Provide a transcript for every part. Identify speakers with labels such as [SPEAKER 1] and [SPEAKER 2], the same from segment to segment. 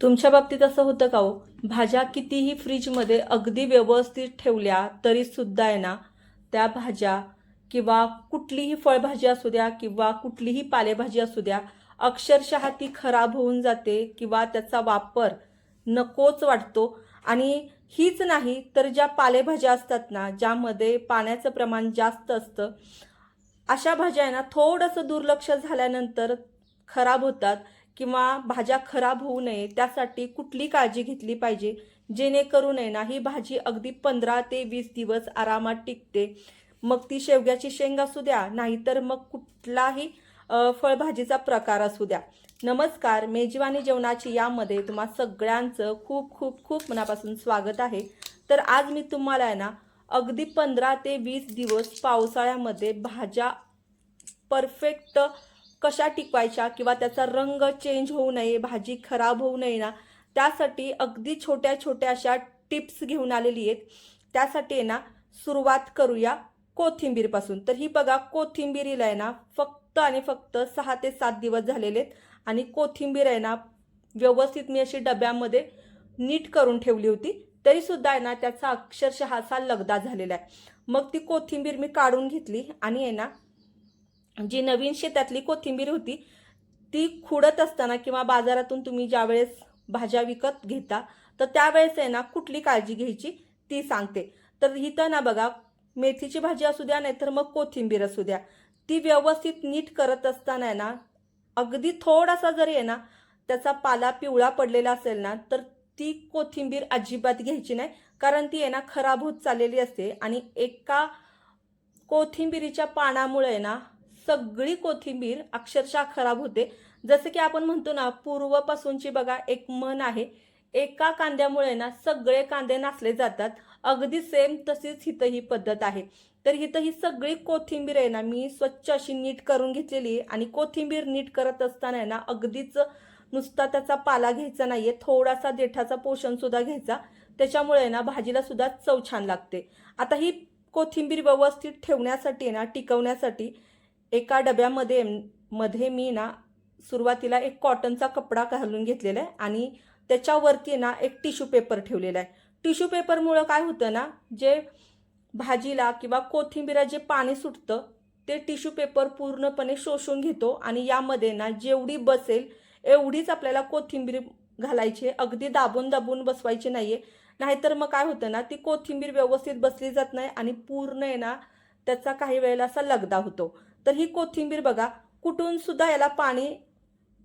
[SPEAKER 1] तुमच्या बाबतीत असं होतं का हो? भाज्या कितीही फ्रीजमध्ये अगदी व्यवस्थित ठेवल्या तरीसुद्धा आहे ना त्या भाज्या किंवा कुठलीही फळभाजी असू द्या किंवा कुठलीही पालेभाजी असू द्या अक्षरशः ती खराब होऊन जाते किंवा त्याचा वापर नकोच वाटतो. आणि हीच नाही तर ज्या पालेभाज्या असतात ना ज्यामध्ये पाण्याचं प्रमाण जास्त असतं अशा भाज्या आहे ना थोडंसं दुर्लक्ष झाल्यानंतर खराब होतात. किंवा भाज्या खराब होऊ नये त्यासाठी कुठली काळजी घेतली पाहिजे? जेणेकरून आहे ना ही भाजी अगदी पंधरा ते वीस दिवस आरामात टिकते. मग ती शेवग्याची शेंग असू द्या नाहीतर मग कुठलाही फळभाजीचा प्रकार असू द्या. नमस्कार मेजवानी जेवणाची यामध्ये तुम्हा सगळ्यांचं खूप खूप खूप मनापासून स्वागत आहे. तर आज मी तुम्हाला आहे ना अगदी पंधरा ते वीस दिवस पावसाळ्यामध्ये भाज्या परफेक्ट कशा टिकवायच्या किंवा त्याचा रंग चेंज होऊ नये भाजी खराब होऊ नये ना त्यासाठी अगदी छोट्या छोट्या अशा टिप्स घेऊन आलेली आहेत. त्यासाठी आहे ना सुरुवात करूया कोथिंबीरपासून. तर ही बघा कोथिंबीरीला आहे ना फक्त आणि फक्त सहा ते सात दिवस झालेले आहेत. आणि कोथिंबीर आहे ना व्यवस्थित मी अशी डब्यामध्ये नीट करून ठेवली होती. तरीसुद्धा आहे ना त्याचा अक्षरशः असा लगदा झालेला आहे. मग ती कोथिंबीर मी काढून घेतली आणि आहे ना जी नवीन शेतातली कोथिंबीर होती ती खुडत असताना किंवा बाजारातून तुम्ही ज्यावेळेस भाज्या विकत घेता तर त्यावेळेस आहे ना कुठली काळजी घ्यायची ती सांगते. तर इथं ना बघा मेथीची भाजी असू द्या नाहीतर मग कोथिंबीर असू द्या. ती व्यवस्थित नीट करत असताना आहे ना अगदी थोडासा जरी आहे ना त्याचा पाला पिवळा पडलेला असेल ना तर ती कोथिंबीर अजिबात घ्यायची नाही कारण ती आहे ना खराब होत चाललेली असते आणि एका कोथिंबीरीच्या पानामुळे आहे ना सगळी कोथिंबीर अक्षरशः खराब होते. जसं की आपण म्हणतो ना पूर्वपासूनची बघा एक मन आहे. एका कांद्यामुळे ना सगळे कांदे नासले जातात. अगदी सेम तशीच हिथं ही पद्धत आहे. तर हिथं ही सगळी कोथिंबीर आहे ना मी स्वच्छ अशी नीट करून घेतलेली आहे. आणि कोथिंबीर नीट करत असताना आहे ना अगदीच नुसता त्याचा पाला घ्यायचा नाहीये. थोडासा देठाचा पोषण सुद्धा घ्यायचा. त्याच्यामुळे आहे ना भाजीला सुद्धा चव छान लागते. आता ही कोथिंबीर व्यवस्थित ठेवण्यासाठी आहे ना टिकवण्यासाठी एका डब्यामध्ये मध्ये मी ना सुरुवातीला एक कॉटनचा कपडा घालून घेतलेला आहे आणि त्याच्यावरती ना एक टिश्यू पेपर ठेवलेला आहे. टिश्यू पेपरमुळं काय होतं ना जे भाजीला किंवा कोथिंबीरा जे पाणी सुटतं ते टिश्यू पेपर पूर्णपणे शोषून घेतो आणि यामध्ये ना जेवढी बसेल एवढीच आपल्याला कोथिंबीर घालायची आहे. अगदी दाबून दाबून बसवायची नाही आहे नाहीतर मग काय होतं ना ती कोथिंबीर व्यवस्थित बसली जात नाही आणि पूर्ण आहे ना त्याचा काही वेळेला असा लगदा होतो. तर ही कोथिंबीर बघा कुठून सुद्धा याला पाणी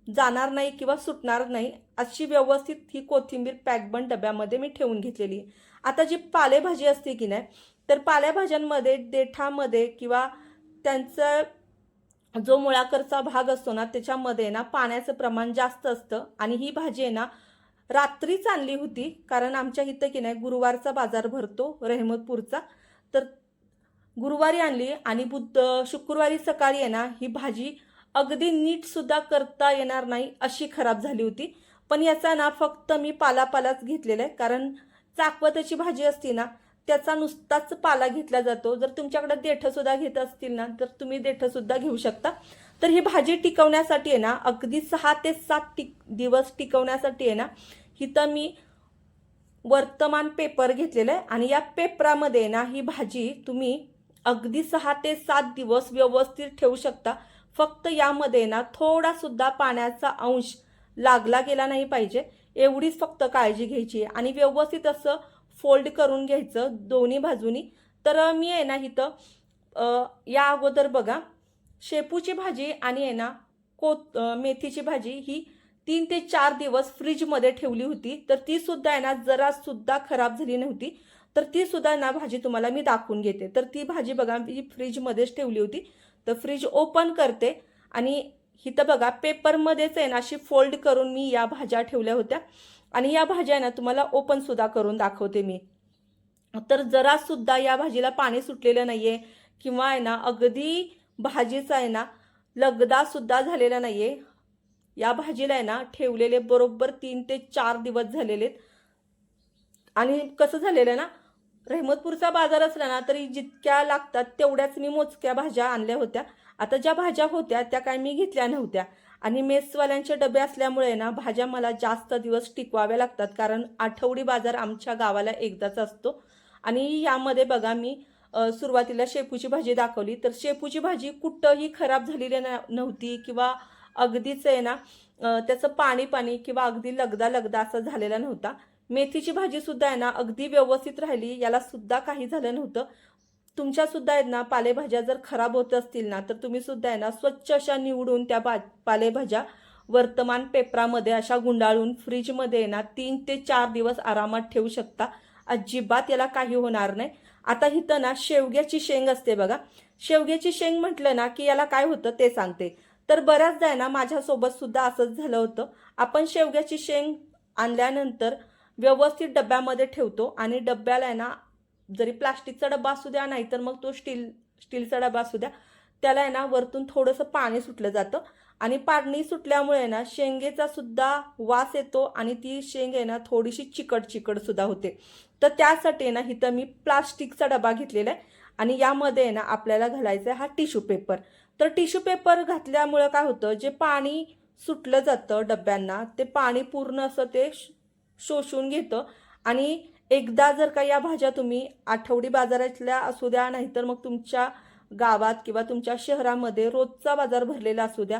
[SPEAKER 1] जाणार नाही किंवा सुटणार नाही अशी व्यवस्थित ही कोथिंबीर पॅकबंद डब्यामध्ये मी ठेवून घेतलेली आहे. आता जी पालेभाजी असते की नाही तर पालेभाज्यांमध्ये देठामध्ये किंवा त्यांचं जो मुळाकरचा भाग असतो ना त्याच्यामध्ये ना पाण्याचं प्रमाण जास्त असतं. आणि ही भाजी आहे ना रात्रीच आणली होती कारण आमच्या इथं की नाही गुरुवारचा बाजार भरतो रेहमतपूरचा. तर गुरुवारी आणली आणि बुद्ध शुक्रवारी सकाळी आहे ना ही भाजी अगदी नीटसुद्धा करता येणार नाही अशी खराब झाली होती. पण याचा ना फक्त मी पालापालाच घेतलेला आहे. कारण चाकवताची भाजी असती ना त्याचा नुसताच पाला घेतला जातो. जर तुमच्याकडे देठंसुद्धा घेत असतील ना तर तुम्ही देठंसुद्धा घेऊ शकता. तर ही भाजी टिकवण्यासाठी आहे ना अगदी सहा ते सात टिक दिवस टिकवण्यासाठी आहे ना इथं मी वर्तमान पेपर घेतलेलं आहे. आणि या पेपरामध्ये ना ही भाजी तुम्ही अगदी सहा ते सात दिवस व्यवस्थित ठेवू शकता. फक्त यामध्ये ना थोडा सुद्धा पाण्याचा अंश लागला गेला नाही पाहिजे. एवढीच फक्त काळजी घ्यायची आहे. आणि व्यवस्थित असं फोल्ड करून घ्यायचं दोन्ही बाजूनी. तर मी आहे ना इथं या अगोदर बघा शेपूची भाजी आणि आहे ना को मेथीची भाजी ही तीन ते चार दिवस फ्रीजमध्ये ठेवली होती. तर ती सुद्धा आहे ना जरा सुद्धा खराब झाली नव्हती. तर ती सुद्धा ना भाजी तुम्हाला मी दाखवून घेते. तर ती भाजी बघा मी फ्रीजमध्येच ठेवली होती. तर फ्रीज ओपन करते आणि इथं बघा पेपरमध्येच आहे ना अशी फोल्ड करून मी या भाज्या ठेवल्या होत्या. आणि या भाज्या आहे ना तुम्हाला ओपन सुद्धा करून दाखवते मी. तर जरा सुद्धा या भाजीला पाणी सुटलेलं नाहीये किंवा आहे ना अगदी भाजीचा आहे ना लगदा सुद्धा झालेला नाहीये. या भाजीला आहे ना ठेवलेले बरोबर तीन ते चार दिवस झालेले आहेत आणि कसं झालेलं आहे ना रहमतपूरचा बाजार असला ना तरी जितक्या लागतात तेवढ्याच मी मोजक्या भाज्या आणल्या होत्या. आता ज्या भाज्या होत्या त्या काय मी घेतल्या नव्हत्या. आणि मेसवाल्यांचे डबे असल्यामुळे ना भाज्या मला जास्त दिवस टिकवाव्या लागतात कारण आठवडी बाजार आमच्या गावाला एकदाच असतो. आणि यामध्ये बघा मी सुरुवातीला शेपूची भाजी दाखवली. तर शेपूची भाजी कुठंही खराब झालेली नव्हती किंवा अगदीच आहे ना त्याचं पाणी पाणी किंवा अगदी लगदा लगदा असं झालेला नव्हता. मेथीची भाजी सुद्धा आहे ना अगदी व्यवस्थित राहिली. याला सुद्धा काही झालं नव्हतं. तुमच्या सुद्धा आहेत ना पालेभाज्या जर खराब होत असतील ना तर तुम्ही सुद्धा आहे ना स्वच्छ अशा निवडून त्या पा पालेभाज्या वर्तमान पेपरामध्ये अशा गुंडाळून फ्रीजमध्ये आहे ना तीन ते चार दिवस आरामात ठेवू शकता. अजिबात याला काही होणार नाही. आता इथं ना शेवग्याची शेंग असते बघा. शेवग्याची शेंग म्हटलं ना की याला काय होतं ते सांगते. तर बऱ्याचदा आहे ना माझ्यासोबत सुद्धा असंच झालं होतं. आपण शेवग्याची शेंग आणल्यानंतर व्यवस्थित डब्यामध्ये ठेवतो आणि डब्याला आहे ना जरी प्लास्टिकचा डबा असू द्या नाहीतर मग तो स्टील स्टीलचा डबा असू द्या त्याला आहे ना वरतून थोडंसं पाणी सुटलं जातं. आणि पाणी सुटल्यामुळे ना शेंगेचा सुद्धा वास येतो आणि ती शेंग आहे ना थोडीशी चिकट चिकट सुद्धा होते. तर त्यासाठी ना इथं मी प्लास्टिकचा डबा घेतलेला आहे आणि यामध्ये आहे ना आपल्याला घालायचा आहे हा टिश्यू पेपर. तर टिश्यू पेपर घातल्यामुळं काय होतं जे पाणी सुटलं जातं डब्यांना ते पाणी पूर्ण असं ते शोषून घेतं. आणि एकदा जर का या भाज्या तुम्ही आठवडी बाजारातल्या असू द्या नाहीतर मग तुमच्या गावात किंवा तुमच्या शहरामध्ये रोजचा बाजार भरलेला असू द्या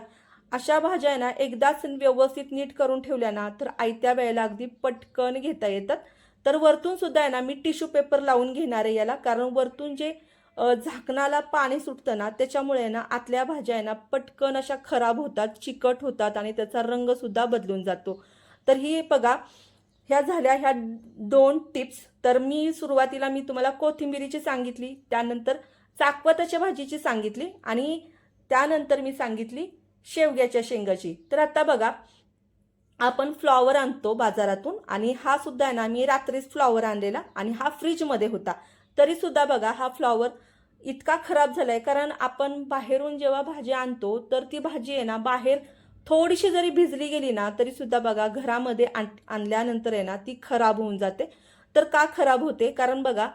[SPEAKER 1] अशा भाज्या आहे ना एकदाच व्यवस्थित नीट करून ठेवल्या ना तर आयत्या वेळेला अगदी पटकन घेता येतात. तर वरतून सुद्धा आहे ना मी टिश्यू पेपर लावून घेणार आहे याला कारण वरतून जे झाकणाला पाणी सुटतं ना त्याच्यामुळे ना आतल्या भाज्या आहे ना पटकन अशा खराब होतात चिकट होतात आणि त्याचा रंगसुद्धा बदलून जातो. तर ही बघा ह्या झाल्या ह्या दोन टिप्स. तर मी सुरुवातीला मी तुम्हाला कोथिंबिरीची सांगितली त्यानंतर चाकवताच्या भाजीची सांगितली आणि त्यानंतर मी सांगितली शेवग्याच्या शेंगाची. तर आता बघा आपण फ्लॉवर आणतो बाजारातून आणि हा सुद्धा आहे ना मी रात्रीच फ्लॉवर आणलेला आणि हा फ्रीजमध्ये होता. तरी सुद्धा बघा हा फ्लॉवर इतका खराब झालाय कारण आपण बाहेरून जेव्हा भाजी आणतो तर ती भाजी आहे ना बाहेर थोडीशी जरी भिजली गेली ना तरी सुद्धा बघा घरामध्ये आण आणल्यानंतर आहे ना ती खराब होऊन जाते. तर का खराब होते? कारण बघा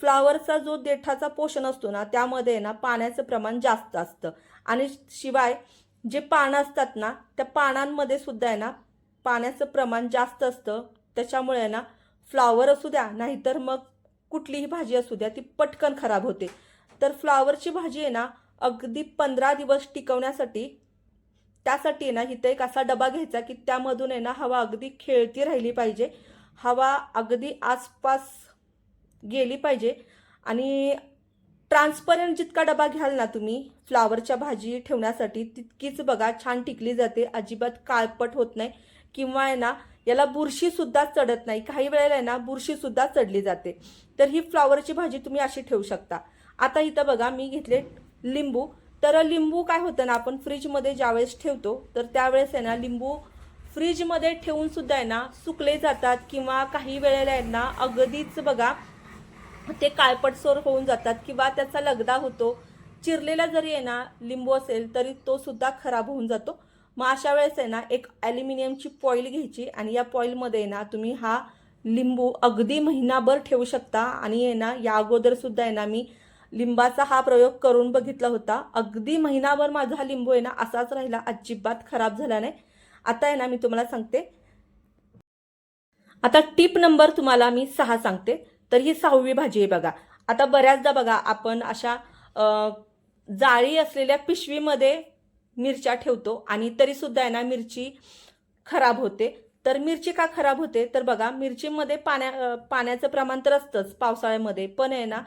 [SPEAKER 1] फ्लावरचा जो देठाचा पोषण असतो ना त्यामध्ये आहे ना पाण्याचं प्रमाण जास्त असतं. आणि शिवाय जे पानं असतात ना त्या पानांमध्ये सुद्धा आहे ना पाण्याचं प्रमाण जास्त असतं. त्याच्यामुळे आहे ना फ्लावर असू द्या नाहीतर मग कुठलीही भाजी असू द्या ती पटकन खराब होते. तर फ्लावरची भाजी आहे ना अगदी पंधरा दिवस टिकवण्यासाठी त्यासाठी आहे ना इथं एक असा डबा घ्यायचा की त्यामधून आहे ना हवा अगदी खेळती राहिली पाहिजे. हवा अगदी आसपास गेली पाहिजे. आणि ट्रान्सपरंट जितका डबा घ्याल ना तुम्ही फ्लावरच्या भाजी ठेवण्यासाठी तितकीच बघा छान टिकली जाते. अजिबात काळपट होत नाही. किंवा आहे ना याला बुरशीसुद्धा चढत नाही. काही वेळेला आहे ना बुरशीसुद्धा चढली जाते. तर ही फ्लावरची भाजी तुम्ही अशी ठेवू शकता. आता इथं बघा मी घेतले लिंबू. तर लिंबू काय होतं ना आपण फ्रीजमध्ये ज्यावेळेस ठेवतो तर त्यावेळेस आहे ना लिंबू फ्रीजमध्ये ठेवून सुद्धा आहे ना सुकले जातात किंवा काही वेळेला आहे ना अगदीच बघा ते काळपटसोर होऊन जातात किंवा त्याचा लगदा होतो. चिरलेला जरी आहे ना लिंबू असेल तरी तो सुद्धा खराब होऊन जातो. मग अशा वेळेस आहे ना एक ॲल्युमिनियमची पॉईल घ्यायची आणि या पॉईलमध्ये आहे ना तुम्ही हा लिंबू अगदी महिनाभर ठेवू शकता. आणि आहे ना या अगोदर सुद्धा आहे ना मी लिंबाचा हा प्रयोग करून बघितला होता. अगदी महिनाभर माझा हा लिंबू आहे ना असाच राहिला. अजिबात खराब झाला नाही. आता आहे ना मी तुम्हाला सांगते. आता टीप नंबर तुम्हाला मी सहा सांगते. तर ही सहावी भाजी आहे बघा. आता बऱ्याचदा बघा आपण अशा जाळी असलेल्या पिशवीमध्ये मिरच्या ठेवतो आणि तरी सुद्धा आहे ना मिरची खराब होते. तर मिरची का खराब होते? तर बघा मिरचीमध्ये पाण्या पाण्याचं प्रमाण तर असतंच पावसाळ्यामध्ये. पण आहे ना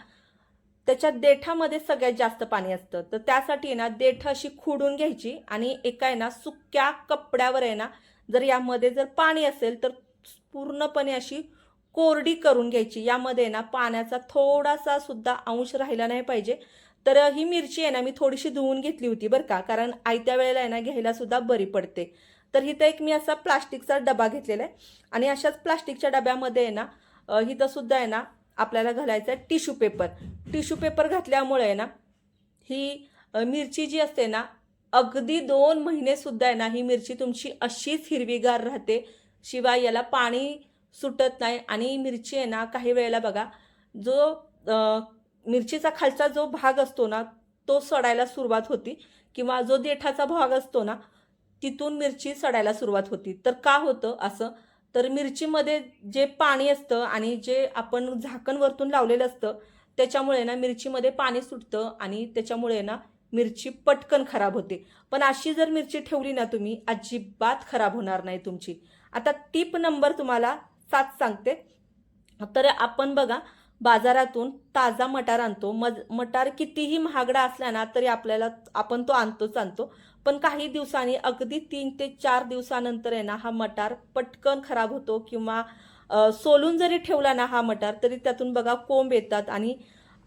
[SPEAKER 1] त्याच्या देठामध्ये सगळ्यात जास्त पाणी असतं. तर त्यासाठी आहे ना देठ अशी खुडून घ्यायची आणि एका आहे ना सुक्या कपड्यावर आहे ना जर यामध्ये जर पाणी असेल तर पूर्णपणे अशी कोरडी करून घ्यायची. यामध्ये आहे ना पाण्याचा थोडासा सुद्धा अंश राहिला नाही पाहिजे. तर ही मिरची आहे ना मी थोडीशी धुवून घेतली होती बरं का कारण आयत्या वेळेला आहे ना घ्यायला सुद्धा बरी पडते. तर इथं एक मी असा प्लास्टिकचा डबा घेतलेला आहे आणि अशाच प्लास्टिकच्या डब्यामध्ये आहे ना हिथं सुद्धा आहे ना आपल्याला घालायचं आहे टिश्यू पेपर. टिश्यू पेपर घातल्यामुळे आहे ना ही मिरची जी असते ना अगदी दोन महिनेसुद्धा आहे ना ही मिरची तुमची अशीच हिरवीगार राहते. शिवाय याला पाणी सुटत नाही. आणि मिरची आहे ना काही वेळेला बघा जो मिरचीचा खालचा जो भाग असतो ना तो सडायला सुरुवात होती. किंवा जो देठाचा भाग असतो ना तिथून मिरची सडायला सुरुवात होती. तर का होतं असं? तर मिरचीमध्ये जे पाणी असतं आणि जे आपण झाकण वरतून लावलेलं असतं त्याच्यामुळे ना मिरचीमध्ये पाणी सुटतं आणि त्याच्यामुळे ना मिरची पटकन खराब होते. पण अशी जर मिरची ठेवली ना तुम्ही अजिबात खराब होणार नाही तुमची. आता टीप नंबर तुम्हाला सात सांगते. तर आपण बघा बाजारातून ताजा मटार आणतो. मज मटार कितीही महागडा असला ना तरी आपल्याला आपण तो आणतोच आणतो. पण काही दिवसांनी अगदी तीन ते चार दिवसानंतर आहे ना हा मटार पटकन खराब होतो किंवा सोलून जरी ठेवला ना हा मटार तरी त्यातून बघा कोंब येतात आणि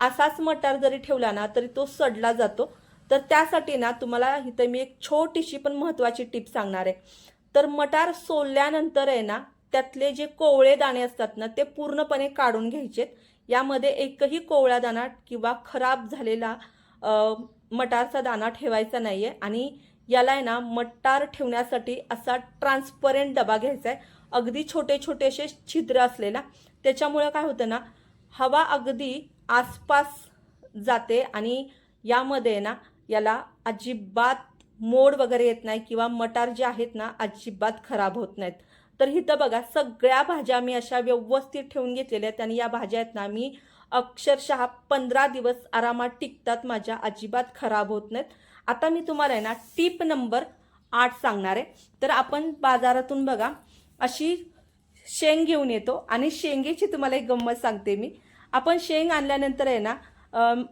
[SPEAKER 1] असाच मटार जरी ठेवला ना तरी तो सडला जातो. तर त्यासाठी ना तुम्हाला इथं मी एक छोटीशी पण महत्त्वाची टिप सांगणार आहे. तर मटार सोलल्यानंतर आहे ना त्यातले जे कोवळे दाणे असतात ना ते पूर्णपणे काढून घ्यायचेत. यामध्ये एकही कोवळा दाणा किंवा खराब झालेला मटारचा दाणा ठेवायचा नाही आहे आणि याला आहे ना मटार ठेवण्यासाठी असा ट्रान्सपरंट डबा घ्यायचा आहे अगदी छोटे छोटे असे छिद्र असलेला. त्याच्यामुळं काय होतं ना हवा अगदी आसपास जाते आणि यामध्ये ना याला अजिबात मोड वगैरे येत नाही किंवा मटार जे आहेत ना अजिबात खराब होत नाहीत. तर इथं बघा सगळ्या भाज्या मी अशा व्यवस्थित ठेवून घेतलेल्या आहेत आणि या भाज्या आहेत ना मी अक्षरशः पंधरा दिवस आरामात टिकतात माझ्या अजिबात खराब होत नाहीत. आता मी तुम्हाला आहे ना टीप नंबर आठ सांगणार आहे. तर आपण बाजारातून बघा अशी शेंग घेऊन येतो आणि शेंगेची तुम्हाला एक गंमत सांगते मी. आपण शेंग आणल्यानंतर आहे ना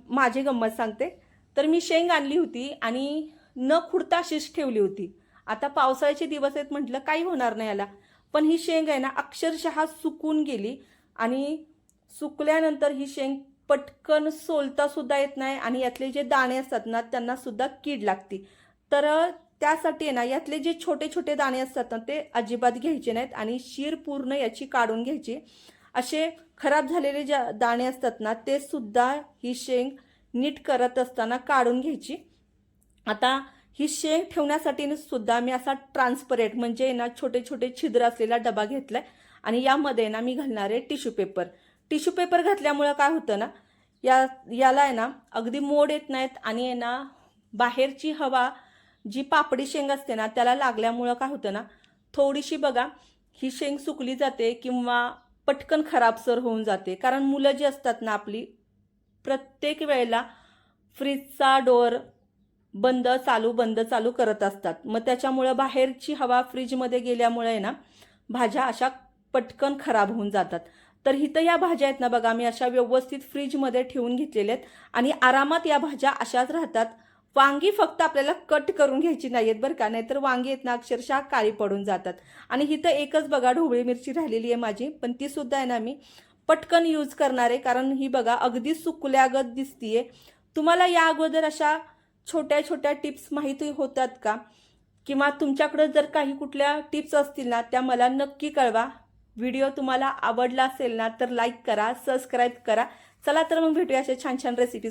[SPEAKER 1] माझी गंमत सांगते. तर मी शेंग आणली होती आणि न खुडता अशीच ठेवली होती. आता पावसाळ्याचे दिवस आहेत म्हटलं काही होणार नाही याला. पण ही शेंग आहे ना अक्षरशः सुकून गेली आणि सुकल्यानंतर ही शेंग पटकन सोलता सुद्धा येत नाही आणि यातले जे दाणे असतात ना त्यांना सुद्धा कीड लागते. तर त्यासाठी आहे ना यातले जे छोटे छोटे दाणे असतात ना ते अजिबात घ्यायचे नाहीत आणि शीर पूर्ण याची काढून घ्यायची. असे खराब झालेले ज्या दाणे असतात ना ते सुद्धा ही शेंग नीट करत असताना काढून घ्यायची. आता ही शेंग ठेवण्यासाठी सुद्धा मी असा ट्रान्सपरेंट म्हणजे ना छोटे छोटे छिद्र असलेला डबा घेतलाय आणि यामध्ये ना मी घालणार आहे टिश्यू पेपर. टिश्यू पेपर घातल्यामुळं काय होतं ना या याला आहे ना अगदी मोड येत नाहीत आणि आहे ना बाहेरची हवा जी पापडी शेंग असते ना त्याला लागल्यामुळं काय होतं ना थोडीशी बघा ही शेंग सुकली जाते किंवा पटकन खराबसर होऊन जाते. कारण मुलं जी असतात ना आपली प्रत्येक वेळेला फ्रीजचा डोअर बंद चालू बंद चालू करत असतात. मग त्याच्यामुळं बाहेरची हवा फ्रीजमध्ये गेल्यामुळे आहे ना भाज्या अशा पटकन खराब होऊन जातात. तर इथं या भाज्या आहेत ना बघा मी अशा व्यवस्थित फ्रीजमध्ये ठेवून घेतलेल्या आहेत. आणि आरामात या भाज्या अशाच राहतात. वांगी फक्त आपल्याला कट करून घ्यायची नाही आहेत बरं का नाहीतर वांगी आहेत ना अक्षरशः काळी पडून जातात. आणि इथं एकच बघा ढोबळी मिरची राहिलेली आहे माझी पण ती सुद्धा आहे ना मी पटकन यूज करणार आहे कारण ही बघा अगदी सुकल्यागत दिसतीये. तुम्हाला या अगोदर अशा छोट्या छोट्या टिप्स माहिती होतात का? किंवा तुमच्याकडं जर काही कुठल्या टिप्स असतील ना त्या मला नक्की कळवा. व्हिडिओ तुम्हाला आवडला असेल ना तर लाईक करा सबस्क्राईब करा. चला तर मग भेटूया अशा छान छान रेसिपी